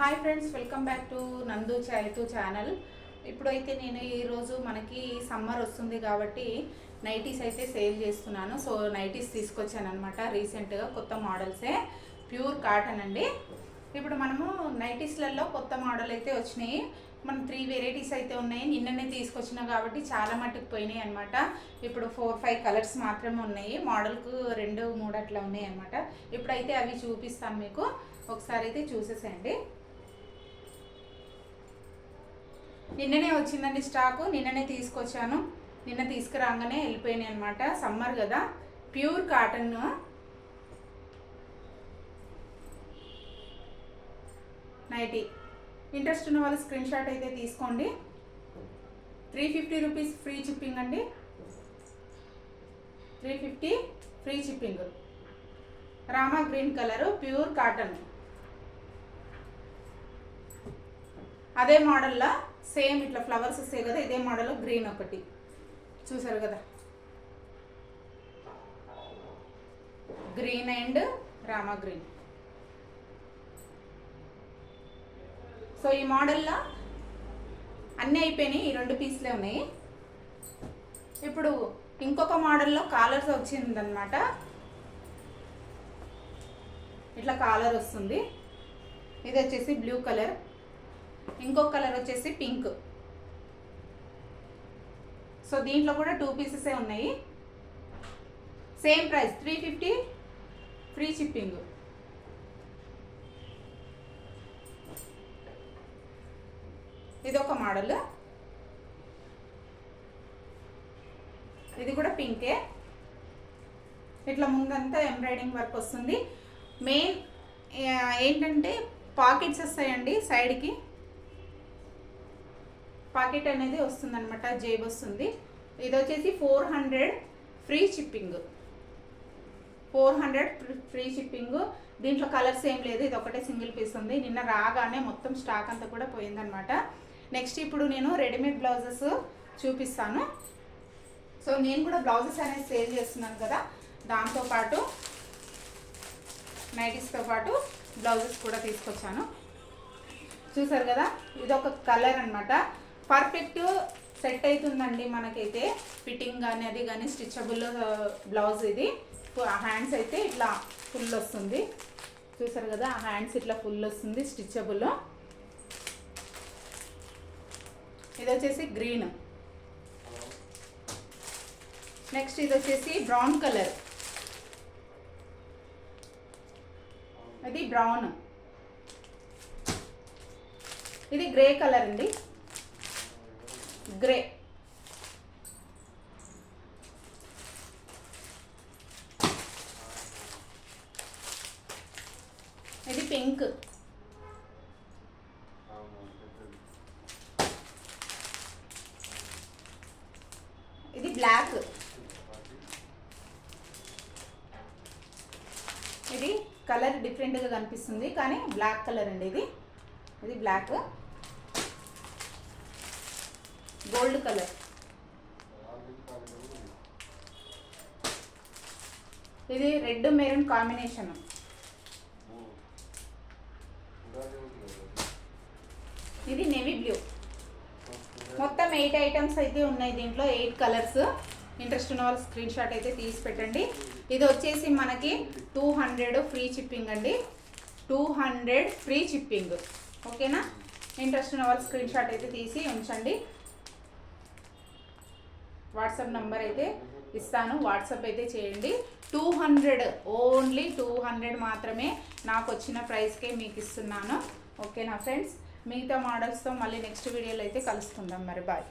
Hi friends welcome back to Nandu Chaitu channel. ఇప్పుడైతే నేను ఈరోజు మనకి సమ్మర్ వస్తుంది కాబట్టి నైటీస్ అయితే సేల్ చేస్తున్నాను. సో నైటీస్ తీసుకొచ్చాను అనమాట రీసెంట్గా కొత్త మోడల్సే. ప్యూర్ కాటన్ అండి. ఇప్పుడు మనము నైటీస్లలో కొత్త మోడల్ అయితే వచ్చినాయి. మనం త్రీ వెరైటీస్ అయితే ఉన్నాయి. నిన్ననే తీసుకొచ్చినా కాబట్టి చాలా మట్టుకు పోయినాయి అనమాట ఇప్పుడు ఫోర్ ఫైవ్ కలర్స్ మాత్రమే ఉన్నాయి. మోడల్కు రెండు మూడు అట్లా ఉన్నాయి అనమాట ఇప్పుడైతే అవి చూపిస్తాను మీకు. ఒకసారి అయితే చూసేసేయండి. నిన్ననే వచ్చిందండి స్టాకు నిన్ననే తీసుకొచ్చాను. నిన్న తీసుకురాగానే వెళ్ళిపోయినాయి అనమాట సమ్మర్ కదా. Pure cotton. నైటీ. ఇంట్రెస్ట్ ఉన్న వాళ్ళు స్క్రీన్ షాట్ అయితే తీసుకోండి. Three fifty rupees free shipping అండి. Three fifty free shipping Rama green colour pure cotton. అదే మోడల్లో సేమ్ ఇట్లా ఫ్లవర్స్ వస్తాయి కదా ఇదే మోడల్ గ్రీన్ ఒకటి. చూసారు కదా? Green and Rama green. So ఈ మోడల్లో అన్నీ అయిపోయినాయి ఈ రెండు పీస్లే ఉన్నాయి. ఇప్పుడు ఇంకొక మోడల్లో కాలర్స్ వచ్చిందనమాట ఇట్లా కాలర్ వస్తుంది. ఇది వచ్చేసి బ్లూ కలర్. ఇంకొక కలర్ వచ్చేసి పింక్. సో దీంట్లో కూడా టూ పీసెసే ఉన్నాయి. Same price three fifty free shipping ఇది ఒక మోడల్. ఇది కూడా పింకే ఇట్లా ముందంతా ఎంబ్రాయిడింగ్ వర్క్ వస్తుంది. మెయిన్ ఏంటంటే పాకెట్స్ వస్తాయండి సైడ్కి. పాకెట్ అనేది వస్తుంది అనమాట జేబ్ వస్తుంది. ఇది వచ్చేసి four hundred free shipping. Four hundred free shipping. దీంట్లో కలర్స్ ఏం లేదు ఇది ఒకటే సింగిల్ పీస్ ఉంది. నిన్న రాగానే మొత్తం స్టాక్ అంతా కూడా పోయిందనమాట నెక్స్ట్ ఇప్పుడు నేను రెడీమేడ్ బ్లౌజెస్ చూపిస్తాను. సో నేను కూడా బ్లౌజెస్ అనేది సేల్ చేస్తున్నాను కదా దాంతోపాటు నైటీస్తో పాటు బ్లౌజెస్ కూడా తీసుకొచ్చాను. చూసారు కదా ఇది ఒక కలర్ అనమాట పర్ఫెక్ట్ సెట్ అవుతుందండి మనకైతే. ఫిట్టింగ్ కానీ అది కానీ స్టిచబుల్ బ్లౌజ్ ఇది. హ్యాండ్స్ అయితే ఇట్లా ఫుల్ వస్తుంది. చూసారు కదా ఆ హ్యాండ్స్ ఇట్లా ఫుల్ వస్తుంది స్టిచబుల్ ఇది వచ్చేసి గ్రీన్. నెక్స్ట్ ఇది వచ్చేసి బ్రౌన్ కలర్. ఇది బ్రౌన్. ఇది గ్రే కలర్ అండి. గ్రే. ఇది పింక్. ఇది బ్లాక్. ఇది కలర్ డిఫరెంట్గా కనిపిస్తుంది కానీ బ్లాక్ కలర్ అండి ఇది. ఇది బ్లాక్. Gold colour. ఇది రెడ్ మెరూన్ కాంబినేషన్. ఇది నేవీ బ్లూ. మొత్తం ఎయిట్ ఐటమ్స్ అయితే ఉన్నాయి దీంట్లో ఎయిట్ కలర్స్. ఇంట్రెస్ట్ ఉన్న వాళ్ళు స్క్రీన్ షాట్ అయితే తీసి పెట్టండి. ఇది వచ్చేసి మనకి టూ హండ్రెడ్ ఫ్రీ చిప్పింగ్ అండి. టూ హండ్రెడ్ ఫ్రీ చిప్పింగ్ ఓకేనా? ఇంట్రెస్ట్ ఉన్న వాళ్ళు స్క్రీన్ షాట్ అయితే తీసి ఉంచండి. వాట్సాప్ నంబర్ అయితే ఇస్తాను. వాట్సాప్ అయితే చేయండి. Two hundred only two hundred మాత్రమే నాకు వచ్చిన ప్రైస్కే మీకు ఇస్తున్నాను. ఓకేనా ఫ్రెండ్స్? మిగతా మోడల్స్తో మళ్ళీ నెక్స్ట్ వీడియోలో అయితే కలుసుకుందాం మరి. బాయ్.